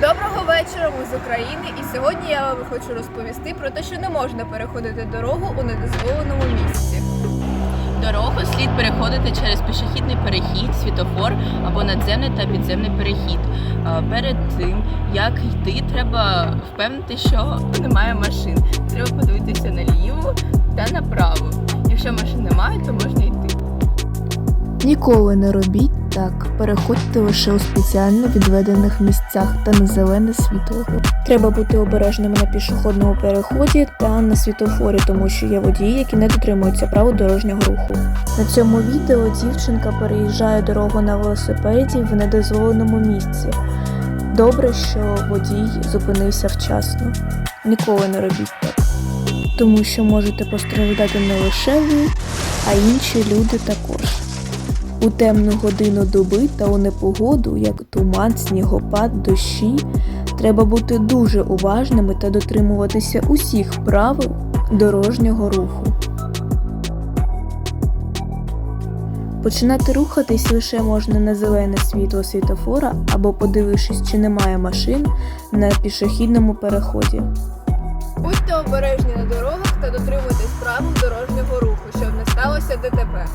Доброго вечора, ми з України, і сьогодні я вам хочу розповісти про те, що не можна переходити дорогу у недозволеному місці. Дорогу слід переходити через пішохідний перехід, світофор або надземний та підземний перехід. Перед тим як йти, треба впевнити, що немає машин. Треба подивитися наліво та направо. Якщо машин немає, то можна. Ніколи не робіть так. Переходьте лише у спеціально відведених місцях та на зелене світло. Треба бути обережними на пішохідному переході та на світофорі, тому що є водії, які не дотримуються правил дорожнього руху. На цьому відео дівчинка переїжджає дорогу на велосипеді в недозволеному місці. Добре, що водій зупинився вчасно. Ніколи не робіть так, тому що можете постраждати не лише ви, а інші люди також. У темну годину доби та у непогоду, як туман, снігопад, дощі, треба бути дуже уважними та дотримуватися усіх правил дорожнього руху. Починати рухатись лише можна на зелене світло світофора або подивившись, чи немає машин на пішохідному переході. Будьте обережні на дорогах та дотримуйтесь правил дорожнього руху, щоб не сталося ДТП.